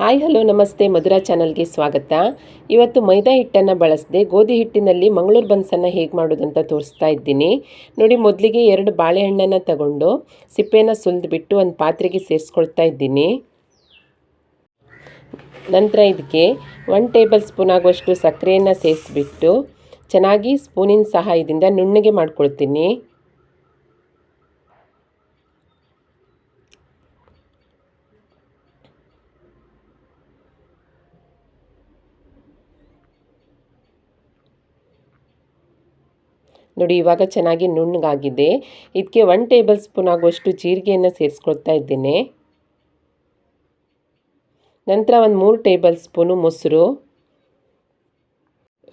Hi, hello, ನಮಸ್ತೆ, ಮಧುರಾ ಚಾನಲ್ಗೆ ಸ್ವಾಗತ. ಇವತ್ತು ಮೈದಾ ಹಿಟ್ಟನ್ನು ಬಳಸದೆ ಗೋಧಿ ಹಿಟ್ಟಿನಲ್ಲಿ ಮಂಗಳೂರು ಬನ್ಸನ್ನು ಹೇಗೆ ಮಾಡೋದಂತ ತೋರಿಸ್ತಾ ಇದ್ದೀನಿ. ನೋಡಿ, ಮೊದಲಿಗೆ ಎರಡು ಬಾಳೆಹಣ್ಣನ್ನು ತಗೊಂಡು ಸಿಪ್ಪೆಯನ್ನು ಸುಲಿದ್ಬಿಟ್ಟು ಒಂದು ಪಾತ್ರೆಗೆ ಸೇರಿಸ್ಕೊಳ್ತಾ ಇದ್ದೀನಿ. ನಂತರ ಇದಕ್ಕೆ ಒನ್ ಟೇಬಲ್ ಸ್ಪೂನ್ ಆಗುವಷ್ಟು ಸಕ್ಕರೆಯನ್ನು ಸೇರಿಸ್ಬಿಟ್ಟು ಚೆನ್ನಾಗಿ ಸ್ಪೂನಿನ ಸಹಾಯದಿಂದ ನುಣ್ಣಗೆ ಮಾಡ್ಕೊಳ್ತೀನಿ. ನೋಡಿ, ಇವಾಗ ಚೆನ್ನಾಗಿ ನುಣ್ಣಗಾಗಿದೆ. ಇದಕ್ಕೆ ಒನ್ ಟೇಬಲ್ ಸ್ಪೂನ್ ಆಗುವಷ್ಟು ಜೀರಿಗೆಯನ್ನು ಸೇರಿಸ್ಕೊಳ್ತಾ ಇದ್ದೇನೆ. ನಂತರ ಒಂದು ಮೂರು ಟೇಬಲ್ ಸ್ಪೂನು ಮೊಸರು.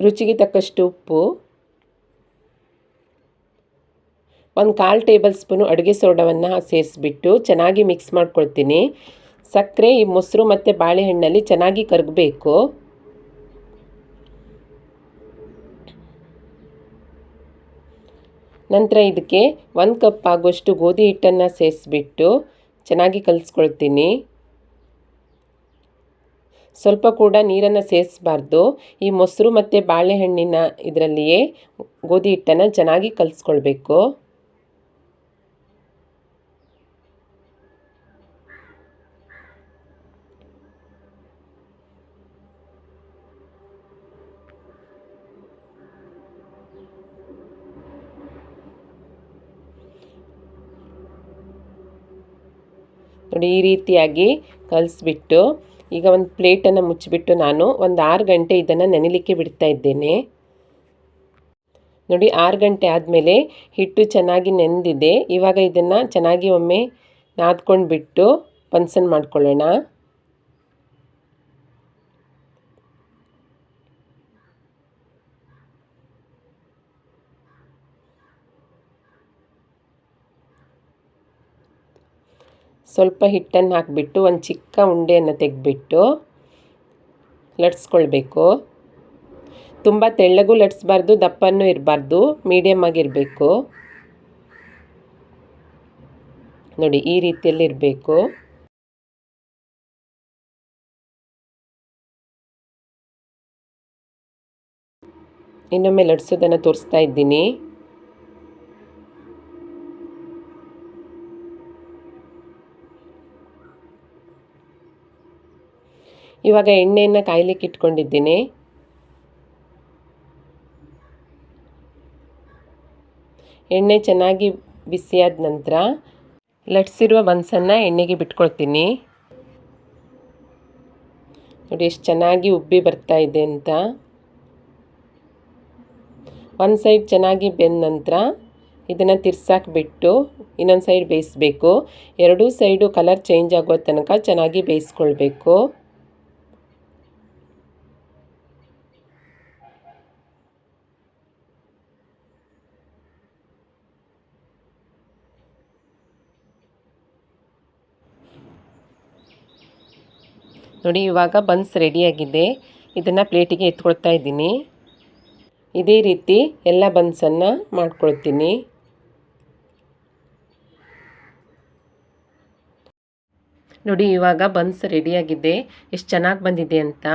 ರುಚಿಗೆ ತಕ್ಕಷ್ಟು ಉಪ್ಪು. ಒಂದು ಕಾಲು ಟೇಬಲ್ ಸ್ಪೂನು ಅಡುಗೆ ಸೋಡವನ್ನು ಸೇರಿಸ್ಬಿಟ್ಟು ಚೆನ್ನಾಗಿ ಮಿಕ್ಸ್ ಮಾಡ್ಕೊಳ್ತೀನಿ. ಸಕ್ಕರೆ, ಈ ಮೊಸರು ಮತ್ತು ಬಾಳೆಹಣ್ಣಲ್ಲಿ ಚೆನ್ನಾಗಿ ಕರಗಬೇಕು. ನಂತರ ಇದಕ್ಕೆ ಒಂದು ಕಪ್ ಆಗುವಷ್ಟು ಗೋಧಿ ಹಿಟ್ಟನ್ನು ಸೇರಿಸ್ಬಿಟ್ಟು ಚೆನ್ನಾಗಿ ಕಲಿಸ್ಕೊಳ್ತೀನಿ. ಸ್ವಲ್ಪ ಕೂಡ ನೀರನ್ನು ಸೇರಿಸಬಾರ್ದು. ಈ ಮೊಸರು ಮತ್ತು ಬಾಳೆಹಣ್ಣಿನ ಇದರಲ್ಲಿಯೇ ಗೋಧಿ ಹಿಟ್ಟನ್ನು ಚೆನ್ನಾಗಿ ಕಲಿಸ್ಕೊಳ್ಬೇಕು. ನೋಡಿ ಈ ರೀತಿಯಾಗಿ ಕಲಿಸ್ಬಿಟ್ಟು ಈಗ ಒಂದು ಪ್ಲೇಟನ್ನು ಮುಚ್ಚಿಬಿಟ್ಟು ನಾನು ಒಂದು ಆರು ಗಂಟೆ ಇದನ್ನು ನೆನೆಲಿಕ್ಕೆ ಬಿಡ್ತಾ ಇದ್ದೇನೆ. ನೋಡಿ ಆರು ಗಂಟೆ ಆದಮೇಲೆ ಹಿಟ್ಟು ಚೆನ್ನಾಗಿ ನೆಂದಿದೆ. ಇವಾಗ ಇದನ್ನು ಚೆನ್ನಾಗಿ ಒಮ್ಮೆ ನಾದ್ಕೊಂಡು ಬಿಟ್ಟು ಪನ್ಸನ್ ಮಾಡ್ಕೊಳ್ಳೋಣ. ಸ್ವಲ್ಪ ಹಿಟ್ಟನ್ನು ಹಾಕಿಬಿಟ್ಟು ಒಂದು ಚಿಕ್ಕ ಉಂಡೆಯನ್ನು ತೆಗೆದ್ಬಿಟ್ಟು ಲಟ್ಸ್ಕೊಳ್ಬೇಕು. ತುಂಬ ತೆಳ್ಳಗೂ ಲಟ್ಸ್ಬಾರ್ದು ದಪ್ಪನೂ ಇರಬಾರ್ದು ಮೀಡಿಯಮ್ ಆಗಿರಬೇಕು. ನೋಡಿ, ಈ ರೀತಿಯಲ್ಲಿ ಇರಬೇಕು. ಇನ್ನೊಮ್ಮೆ ಲಟ್ಸೋದನ್ನು ತೋರಿಸ್ತಾ ಇದ್ದೀನಿ. ಇವಾಗ ಎಣ್ಣೆಯನ್ನು ಕಾಯಲಿಕ್ಕೆ ಇಟ್ಕೊಂಡಿದ್ದೀನಿ. ಎಣ್ಣೆ ಚೆನ್ನಾಗಿ ಬಿಸಿಯಾದ ನಂತರ ಲಟ್ಸಿರುವ ಬನ್ಸನ್ನು ಎಣ್ಣೆಗೆ ಬಿಟ್ಕೊಳ್ತೀನಿ. ನೋಡಿ, ಎಷ್ಟು ಚೆನ್ನಾಗಿ ಉಬ್ಬಿ ಬರ್ತಾ ಇದೆ ಅಂತ. ಒಂದು ಸೈಡ್ ಚೆನ್ನಾಗಿ ಬೆಂದ ನಂತರ ಇದನ್ನು ತಿರ್ಸಾಕ್ಬಿಟ್ಟು ಇನ್ನೊಂದು ಸೈಡ್ ಬೇಯಿಸ್ಬೇಕು. ಎರಡೂ ಸೈಡು ಕಲರ್ ಚೇಂಜ್ ಆಗೋ ತನಕ ಚೆನ್ನಾಗಿ ಬೇಯಿಸ್ಕೊಳ್ಬೇಕು. ನೋಡಿ, ಇವಾಗ ಬನ್ಸ್ ರೆಡಿಯಾಗಿದೆ ಇದನ್ನು ಪ್ಲೇಟಿಗೆ ಎತ್ಕೊಳ್ತಾ ಇದ್ದೀನಿ. ಇದೇ ರೀತಿ ಎಲ್ಲ ಬನ್ಸನ್ನು ಮಾಡ್ಕೊಳ್ತೀನಿ. ನೋಡಿ, ಇವಾಗ ಬನ್ಸ್ ರೆಡಿಯಾಗಿದೆ ಎಷ್ಟು ಚೆನ್ನಾಗಿ ಬಂದಿದೆ ಅಂತ.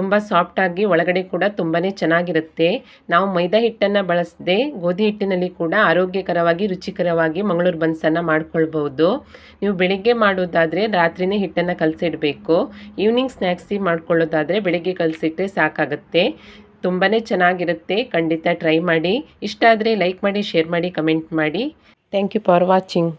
ತುಂಬ ಸಾಫ್ಟಾಗಿ ಒಳಗಡೆ ಕೂಡ ತುಂಬಾ ಚೆನ್ನಾಗಿರುತ್ತೆ. ನಾವು ಮೈದಾ ಹಿಟ್ಟನ್ನು ಬಳಸದೆ ಗೋಧಿ ಹಿಟ್ಟಿನಲ್ಲಿ ಕೂಡ ಆರೋಗ್ಯಕರವಾಗಿ, ರುಚಿಕರವಾಗಿ ಮಂಗಳೂರು ಬನ್ಸನ್ನು ಮಾಡ್ಕೊಳ್ಬೋದು ನೀವು ಬೆಳಿಗ್ಗೆ ಮಾಡೋದಾದರೆ ರಾತ್ರಿನೇ ಹಿಟ್ಟನ್ನು ಕಲಸಿಡಬೇಕು. ಈವ್ನಿಂಗ್ ಸ್ನ್ಯಾಕ್ಸಿಗೆ ಮಾಡ್ಕೊಳ್ಳೋದಾದರೆ ಬೆಳಿಗ್ಗೆ ಕಲಸಿಟ್ಟರೆ ಸಾಕಾಗುತ್ತೆ. ತುಂಬಾ ಚೆನ್ನಾಗಿರುತ್ತೆ. ಖಂಡಿತ ಟ್ರೈ ಮಾಡಿ. ಇಷ್ಟ ಆದರೆ ಲೈಕ್ ಮಾಡಿ, ಶೇರ್ ಮಾಡಿ, ಕಮೆಂಟ್ ಮಾಡಿ. Thank you for watching.